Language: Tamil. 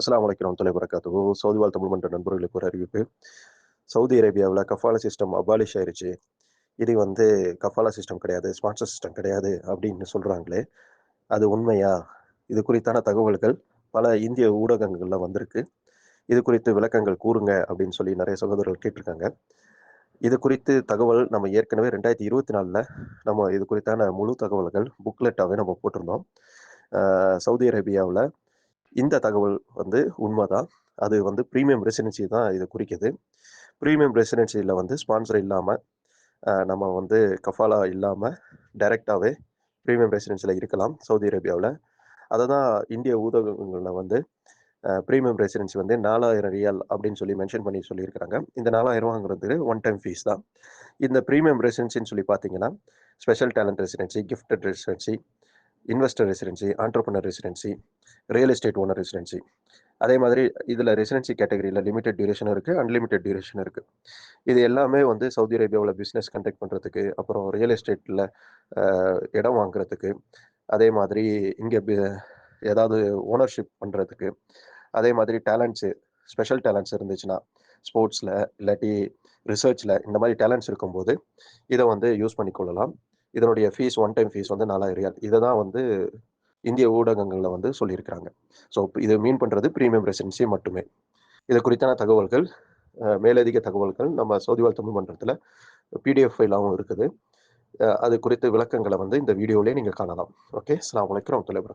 அஸ்லாம் வலைக்கம் தொலை வரகாத்து சவுதி வாழ் தமிழ் மன்ற நண்பர்களுக்கு ஒரு அறிவிப்பு. சவுதி அரேபியாவில் கஃபாலா சிஸ்டம் அபாலிஷ் ஆயிடுச்சு இது வந்து கஃபாலா சிஸ்டம் கிடையாது ஸ்பான்சர் சிஸ்டம் கிடையாது அப்படின்னு சொல்கிறாங்களே அது உண்மையா? இது குறித்தான தகவல்கள் பல இந்திய ஊடகங்களில் வந்திருக்கு. இது குறித்து விளக்கங்கள் கூறுங்க அப்படின்னு சொல்லி நிறைய சகோதரர்கள் கேட்டிருக்காங்க. இது குறித்து தகவல் நம்ம ஏற்கனவே ரெண்டாயிரத்தி இருபத்தி நாலில் நம்ம இது குறித்தான முழு தகவல்கள் புக்லெட்டாகவே நம்ம போட்டிருந்தோம். சவுதி அரேபியாவில் இந்த தகவல் வந்து உண்மைதான். அது வந்து ப்ரீமியம் ரெசிடென்சி தான் இது குறிக்குது. ப்ரீமியம் ரெசிடென்சியில் வந்து ஸ்பான்சர் இல்லாமல் நம்ம வந்து கஃபாலா இல்லாமல் டைரெக்டாகவே ப்ரீமியம் ரெசிடென்சியில் இருக்கலாம் சவுதி அரேபியாவில். அதை தான் இந்திய ஊடகங்களில் வந்து ப்ரீமியம் ரெசிடென்சி வந்து நாலாயிரம் ரியால் அப்படின்னு சொல்லி மென்ஷன் பண்ணி சொல்லியிருக்கிறாங்க. இந்த நாலாயிரரூவாங்கிறது ஒன் டைம் ஃபீஸ் தான். இந்த ப்ரீமியம் ரெசிடென்சின்னு சொல்லி பார்த்தீங்கன்னா special talent residency gifted residency investor residency entrepreneur residency real estate owner residency அதே மாதிரி இதில் ரெசிடென்சி கேட்டகரியில் லிமிடெட் டியூரேஷன் இருக்குது அன்லிமிட்டெட் டியூரேஷன் இருக்குது இது எல்லாமே வந்து சவுதி அரேபியாவில் பிஸ்னஸ் கண்டக்ட் பண்ணுறதுக்கு அப்புறம் ரியல் எஸ்டேட்டில் இடம் வாங்குறதுக்கு அதே மாதிரி இங்கே ஏதாவது ஓனர்ஷிப் பண்ணுறதுக்கு அதே மாதிரி டேலண்ட்ஸு ஸ்பெஷல் டேலண்ட்ஸ் இருந்துச்சுன்னா ஸ்போர்ட்ஸில் இல்லாட்டி ரிசர்ச்சில் இந்த மாதிரி டேலண்ட்ஸ் இருக்கும்போது இதை வந்து யூஸ் பண்ணிக்கொள்ளலாம். இதனுடைய ஃபீஸ் ஒன் டைம் ஃபீஸ் வந்து நாலாயிரம் ரியால். இதை தான் வந்து இந்திய ஊடகங்களில் வந்து சொல்லியிருக்கிறாங்க. ஸோ இது மீன் பண்ணுறது ப்ரீமியம் ரெசிடென்சி மட்டுமே. இது குறித்தான தகவல்கள் மேலதிக தகவல்கள் நம்ம சவுதிவாழ் தமிழ் மன்றத்தில் பிடிஎஃப் ஃபைலாகவும் இருக்குது. அது குறித்த விளக்கங்களை வந்து இந்த வீடியோவிலே நீங்கள் காணலாம். ஓகே அஸ்லாம் வலைக்கம் வரமத்துல்லாஹி